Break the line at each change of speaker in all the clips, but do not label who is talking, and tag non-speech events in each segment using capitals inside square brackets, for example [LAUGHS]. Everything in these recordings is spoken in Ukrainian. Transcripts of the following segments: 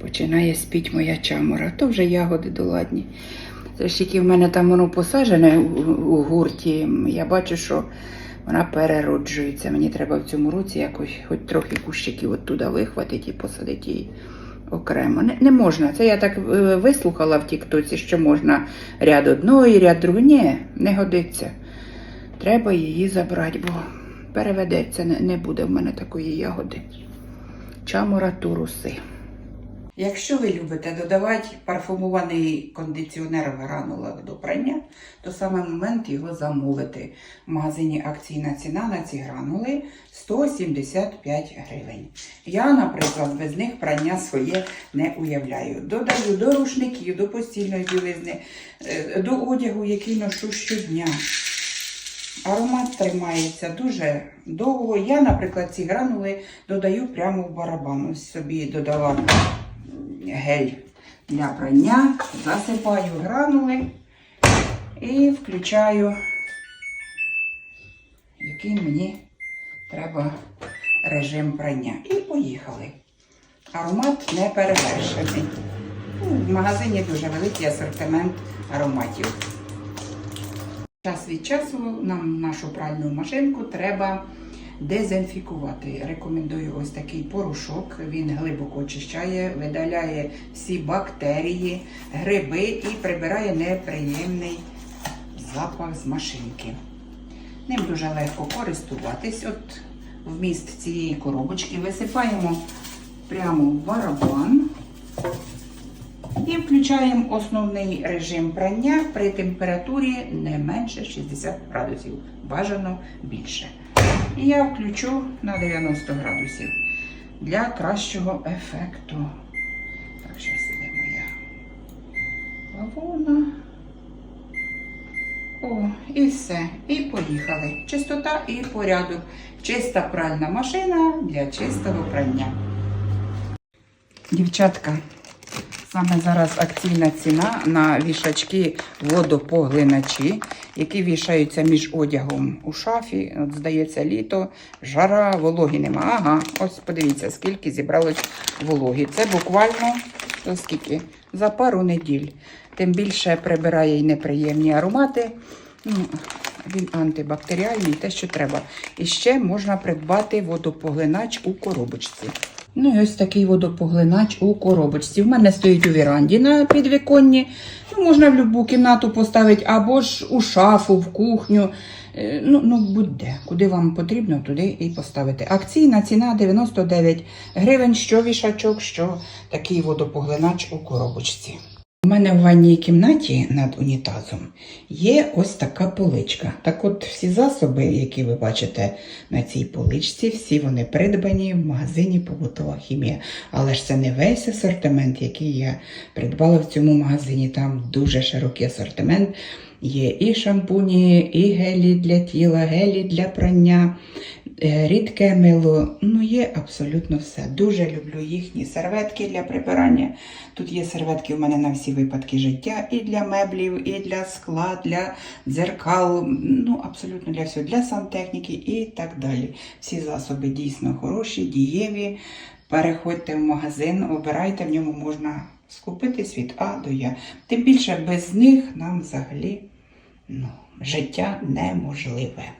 Починає спіть моя чамора. То вже ягоди доладні. Це ж тільки в мене там воно посаджене у, гурті. Я бачу, що вона перероджується. Мені треба в цьому році якось хоч трохи кущиків оттуда вихватити і посадити її окремо. Не, не можна. Це я так е, вислухала в Тіктоці, що можна ряд одної, ряд другої. Ні, не годиться. Треба її забрати, бо переведеться, не буде в мене такої ягоди. Чамора туруси. Якщо ви любите додавати парфумований кондиціонер в гранулах до прання, то саме момент його замовити. В магазині акційна ціна на ці гранули 175 гривень. Я, наприклад, без них прання своє не уявляю. Додаю до рушників, до постільної білизни, е, до одягу, який ношу щодня. Аромат тримається дуже довго. Я, наприклад, ці гранули додаю прямо в барабан. Ось собі додала гель для прання, засипаю гранули і включаю, який мені треба режим прання. І поїхали. Аромат не перевершений. Ну, В магазині дуже великий асортимент ароматів. Час від часу нам нашу пральну машинку треба дезінфікувати. Рекомендую ось такий порошок. Він глибоко очищає, видаляє всі бактерії, гриби і прибирає неприємний запах з машинки. Ним дуже легко користуватись. От вміст цієї коробочки висипаємо прямо в барабан. І включаємо основний режим прання при температурі не менше 60 градусів. Бажано більше. І я включу на 90 градусів для кращого ефекту. Так, зараз іде моя лавона. О, і все. І поїхали. Чистота і порядок. Чиста пральна машина для чистого прання. Дівчатка, Саме зараз акційна ціна на вішачки водопоглиначі, які вішаються між одягом у шафі. От, здається, літо, жара, вологі нема. Ага, ось подивіться, скільки зібралось вологі. Це буквально скільки? За пару неділь. Тим більше прибирає й неприємні аромати. Ну, він антибактеріальний, те, що треба. І ще можна придбати водопоглинач у коробочці. Ну і ось такий водопоглинач у коробочці. В мене стоїть у віранді на підвіконні. Ну, можна в будь-яку кімнату поставити, або ж у шафу, в кухню. Е, Ну, ну будь-де. Куди вам потрібно, туди і поставити. Акційна ціна 99 гривень, що вішачок, що такий водопоглинач у коробочці. Мене в ванній кімнаті над унітазом є ось така поличка. Так от всі засоби, які ви бачите на цій поличці, всі вони придбані в магазині побутова хімія. Але ж це не весь асортимент, який я придбала в цьому магазині. Там дуже широкий асортимент. Є і шампуні, і гелі для тіла, гелі для прання, рідке мило. Ну, є абсолютно все. Дуже люблю їхні серветки для прибирання. Тут є серветки у мене на всі випадки життя, і для меблів, і для скла, для дзеркал, ну абсолютно для всього, для сантехніки і так далі. Всі засоби дійсно хороші, дієві. Переходьте в магазин, обирайте, в ньому можна скупитись від А до Я. Тим більше без них нам взагалі ну, життя неможливе.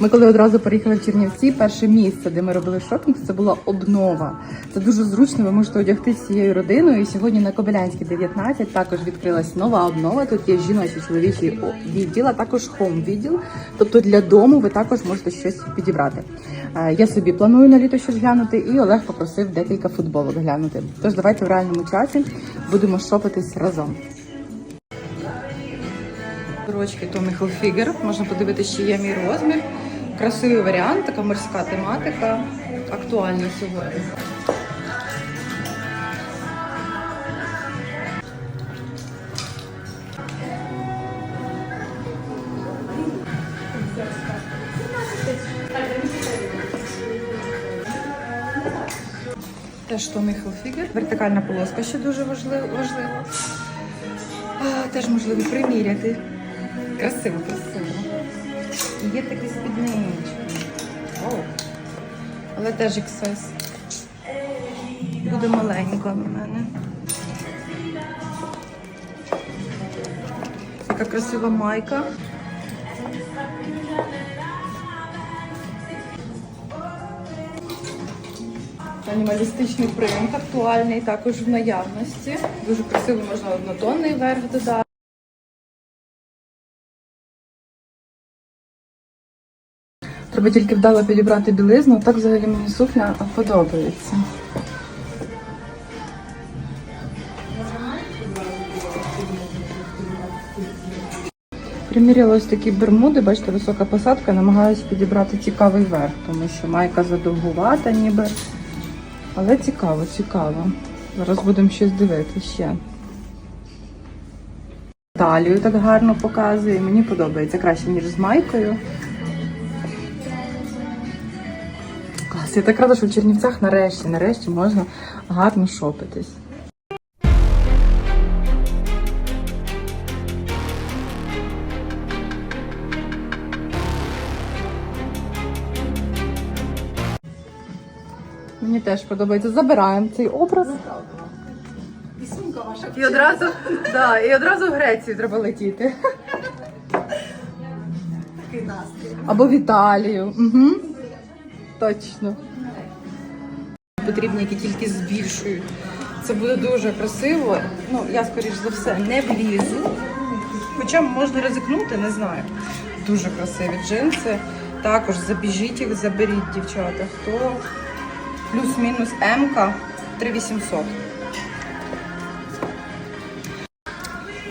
Ми коли одразу переїхали в Чернівці, перше місце, де ми робили шопінг, це була обнова. Це дуже зручно. Ви можете одягти всією родиною. І сьогодні на Кобилянській 19 також відкрилась нова обнова. Тут є жіночий чоловічий о- відділ, а також хом відділ. Тобто для дому ви також можете щось підібрати. Е, Я собі планую на літо щось глянути, і Олег попросив декілька футболок глянути. Тож давайте в реальному часі будемо шопитись разом. Сорочки Tommy Hilfiger. Можна подивитися, чи є мій розмір. Красивий варіант, така морська тематика. Актуальна сьогодні. Теж Tommy Hilfiger. Вертикальна полоска ще дуже важливо. важливо. А, теж можливо приміряти. Красиво, є такі спіднички. але теж XS. Буде маленька в мене. Така красива майка. Анімалістичний принт актуальний також в наявності. Дуже красиво можна однотонний верх додати. Треба тільки вдало підібрати білизну, так взагалі мені сукня подобається. Приміряла ось такі бермуди, бачите, висока посадка, намагаюся підібрати цікавий верх, тому що майка задовгувата ніби. Але цікаво, цікаво. Зараз будемо щось дивитися ще. Талію так гарно показує. Мені подобається краще, ніж з майкою. Клас, я так рада, що в Чернівцях нарешті, нарешті можна гарно шопитись. Мені теж подобається. Забираємо цей образ.
І сумка ваша.
І одразу, да, і одразу в Грецію треба летіти.
Такий настрій.
Або в Італію. Угу. Точно. Потрібні, які тільки збільшують. Це буде дуже красиво. Ну, я, скоріш за все, не влізу. Хоча можна ризикнути, не знаю. Дуже красиві джинси. Також забіжіть їх, заберіть, дівчата. Хто плюс-мінус М-ка 3800.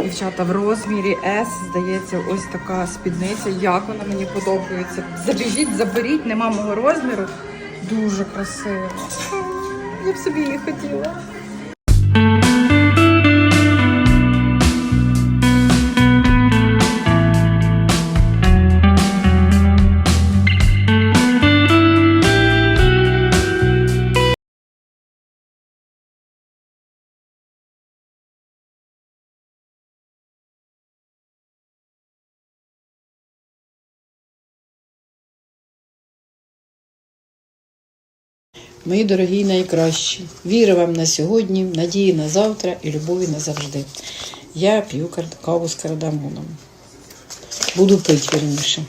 Дівчата в розмірі S, здається, ось така спідниця. Як вона мені подобається. Забіжіть, заберіть, нема мого розміру. Дуже красиво. Я б собі її хотіла.
Мої дорогі найкращі, віри вам на сьогодні, надії на завтра і любові назавжди. Я п'ю каву з кардамоном. Буду пити вірніше.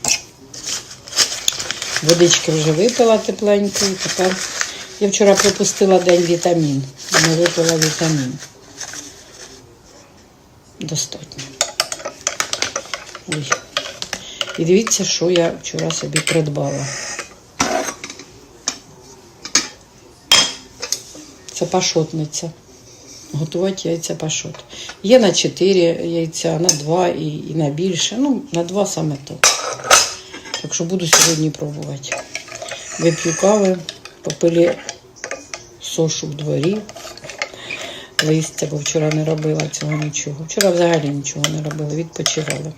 Водички вже випила тепленької. Тепер я вчора пропустила день вітамін. Не випила вітамін. Достатньо. Ой. І дивіться, що я вчора собі придбала. Це пашотниця. Готувати яйця пашот. Є на 4 яйця, на 2 і, і на більше. Ну, на 2 саме то. Так що буду сьогодні пробувати. Вип'ю кави, попили сошу в дворі. Листя, бо вчора не робила цього нічого. Вчора взагалі нічого не робила, відпочивала.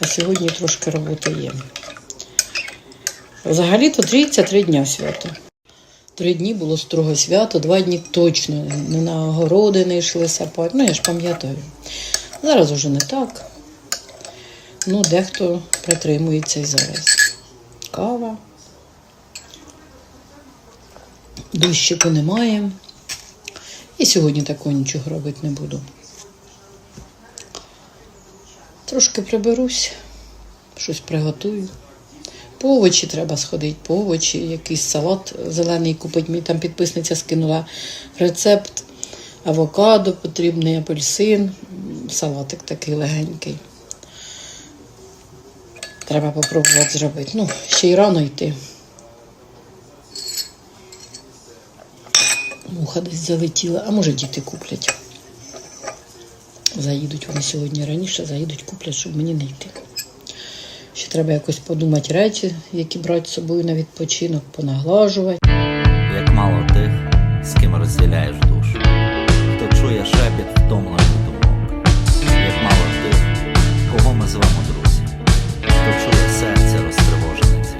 А сьогодні трошки роботи є. Взагалі-то трійця три дня свято. Три дні було строго свято, два дні точно не на огороди не йшли сапати. Ну, я ж пам'ятаю. Зараз уже не так. Ну, дехто притримується і зараз. Кава. Дощику немає. І сьогодні такого нічого робити не буду. Трошки приберусь, щось приготую. По овочі треба сходити, по овочі, якийсь салат зелений купити. Мені там підписниця скинула рецепт. Авокадо потрібний, апельсин, салатик такий легенький. Треба попробувати зробити. Ну, ще й рано йти. Муха десь залетіла, а може діти куплять. Заїдуть вони сьогодні раніше, заїдуть, куплять, щоб мені не йти. Ще треба якось подумати речі, які брати з собою на відпочинок, понаглажувати.
як мало тих, з ким розділяєш душу, хто чує шепіт втомлених думок, як мало тих, кого ми звемо друзі, хто чує серце мало тих.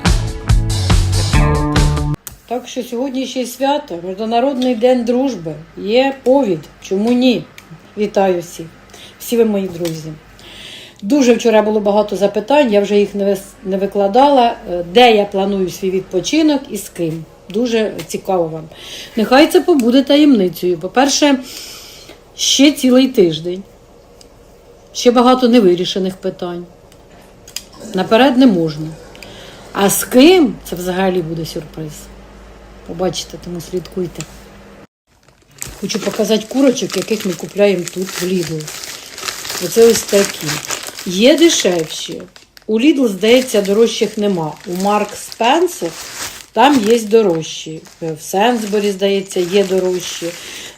Так що сьогодні ще й свято, Міжнародний день дружби. Є повід. Чому ні? Вітаю всіх. Всі ви мої друзі. Дуже вчора було багато запитань, я вже їх не викладала. Е, Де я планую свій відпочинок і з ким. Дуже цікаво вам. Нехай це побуде таємницею. По-перше, ще цілий тиждень. Ще багато невирішених питань. Наперед не можна. А з ким це взагалі буде сюрприз. Побачите, тому слідкуйте. Хочу показати курочок, яких ми купляємо тут в Lidl. Оце ось такі. Є дешевші. У Lidl, здається, дорожчих нема. У Марк Спенсер там є дорожчі. В Сенсборі, здається, є дорожчі.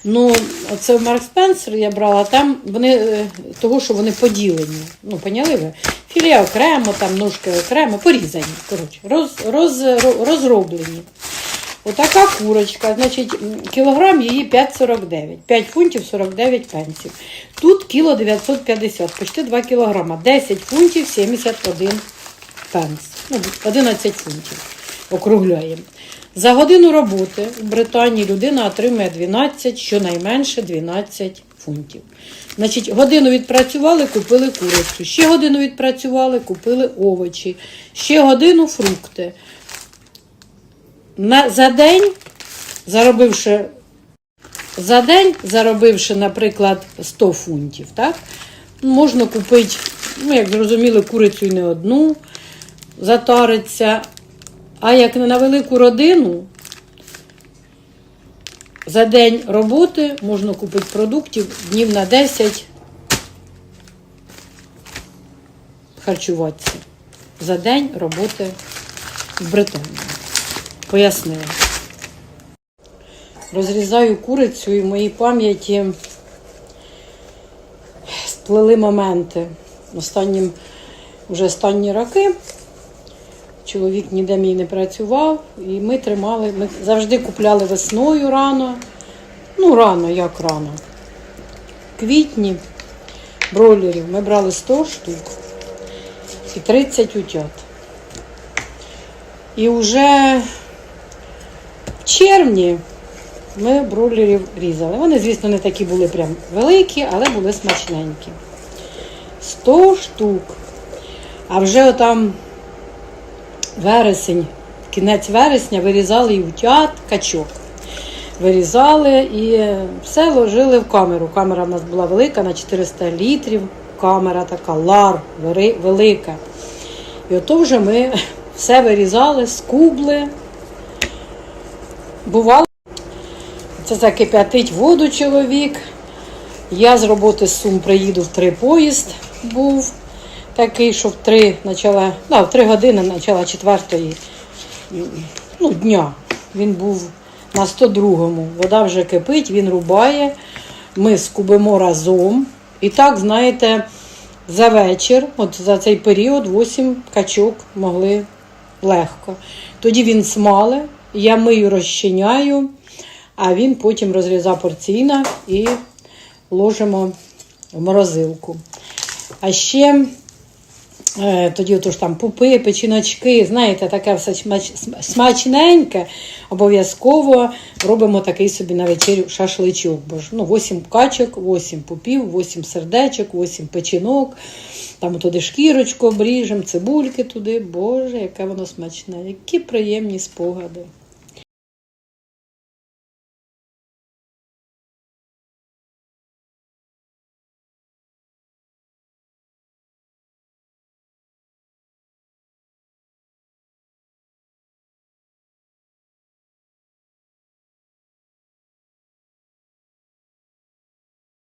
Ну, оце в Марк Спенсер я брала, там вони е, того, що вони поділені. Ну, поняли ви? Філія окремо, там ножки окремо, порізані. Коротше, роз, роз, ро- розроблені. Отака курочка, значить, кілограм її 5,49. 5 фунтів 49 пенсів. Тут кіло 950, почти 2 кілограма. 10 фунтів 71 пенс. Ну, 11 фунтів. Округляємо. За годину роботи в Британії людина отримує 12, щонайменше 12 фунтів. Значить, годину відпрацювали, купили курицю. Ще годину відпрацювали, купили овочі. Ще годину фрукти. На, за день, заробивши за день, заробивши, наприклад, 100 фунтів, так? Можна купити, ну, як зрозуміли, курицю і не одну, затариться. А як не на велику родину, за день роботи можна купити продуктів днів на 10 харчуватися. За день роботи в Британії. Пояснила. Розрізаю курицю і в моїй пам'яті сплели моменти. Останнім, вже останні роки чоловік ніде мій не працював, і ми тримали, ми завжди купляли весною рано. Ну, рано, як рано. Квітні бройлерів ми брали 100 штук і 30 утят. І вже червні ми бройлерів різали. Вони, звісно, не такі були прям великі, але були смачненькі. 100 штук. А вже отам вересень, кінець вересня вирізали і утят, качок. Вирізали і все ложили в камеру. Камера в нас була велика на 400 літрів. Камера така лар, велика. І ото вже ми [LAUGHS] все вирізали, скубли. Бувало, це закип'ятить воду чоловік. Я з роботи з Сум приїду в три поїзд був такий, що в три начала, да, в три години начала четвертої ну, дня. Він був на 102-му. Вода вже кипить, він рубає. Ми скубимо разом. І так, знаєте, за вечір, от за цей період, 8 качок могли легко. Тоді він смале, я мию, розчиняю, а він потім розрізав порційно і ложимо в морозилку. А ще е, тоді отож там пупи, печіночки, знаєте, таке все смачненьке. Обов'язково робимо такий собі на вечерю шашличок. Бо ж ну, 8 качок, 8 пупів, 8 сердечок, 8 печінок. Там туди шкірочку обріжемо, цибульки туди. Боже, яке воно смачне, які приємні спогади.